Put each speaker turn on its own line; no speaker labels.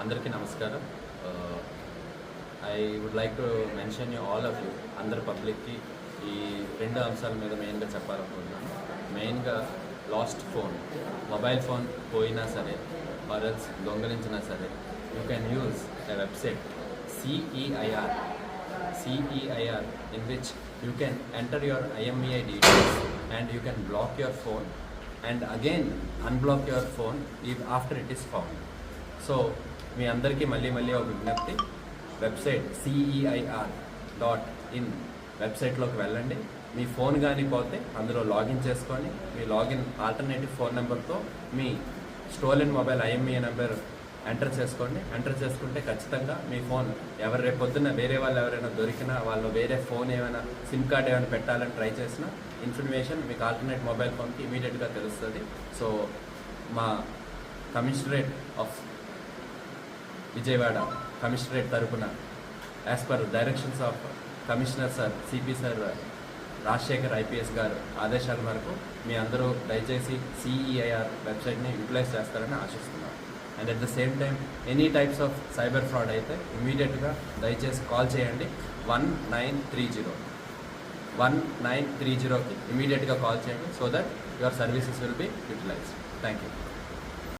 అందరికీ నమస్కారం I would like to mention you all of you అందరి పబ్లిక్కి ఈ రెండు అంశాల మీద మెయిన్గా చెప్పాలనుకుంటున్నాను మెయిన్గా లాస్ట్ ఫోన్ మొబైల్ ఫోన్ పోయినా సరే ఆర్ఎల్స్ దొంగలించినా సరే you can use the website CEIR CEIR in which you can enter your IMEI details and you can block your phone and again unblock your phone if after it is found. So మీ అందరికీ మళ్ళీ మళ్ళీ ఒక విజ్ఞప్తి. Website CEIR dot in వెబ్సైట్లోకి వెళ్ళండి. మీ phone కానీ పోతే అందులో లాగిన్ చేసుకొని మీ లాగిన్ ఆల్టర్నేటివ్ ఫోన్ నెంబర్తో మీ stolen mobile IMEI number enter చేసుకోండి. ఎంటర్ చేసుకుంటే ఖచ్చితంగా మీ ఫోన్ ఎవరు రేపు పొద్దున్న వేరే వాళ్ళు ఎవరైనా దొరికినా వాళ్ళు వేరే ఫోన్ ఏమైనా సిమ్ కార్డ్ ఏమైనా పెట్టాలని ట్రై చేసినా ఇన్ఫర్మేషన్ మీకు ఆల్టర్నేట్ మొబైల్ ఫోన్కి ఇమీడియట్గా తెలుస్తుంది. సో మా కమిషనరేట్ ఆఫ్ విజయవాడ కమిషనరేట్ తరపున as per directions of commissioner sir CP sir Rajasekhar IPS గారు ఆదేశాల మేరకు మీ అందరూ దయచేసి సిఈఐఆర్ వెబ్సైట్ని యూటిలైజ్ చేస్తారని ఆశిస్తున్నాను and at the same time any types of cyber fraud అయితే ఇమీడియట్గా దయచేసి కాల్ చేయండి. One nine three zero one nine three జీరోకి ఇమీడియట్గా కాల్ చేయండి so that your services will be utilised thank you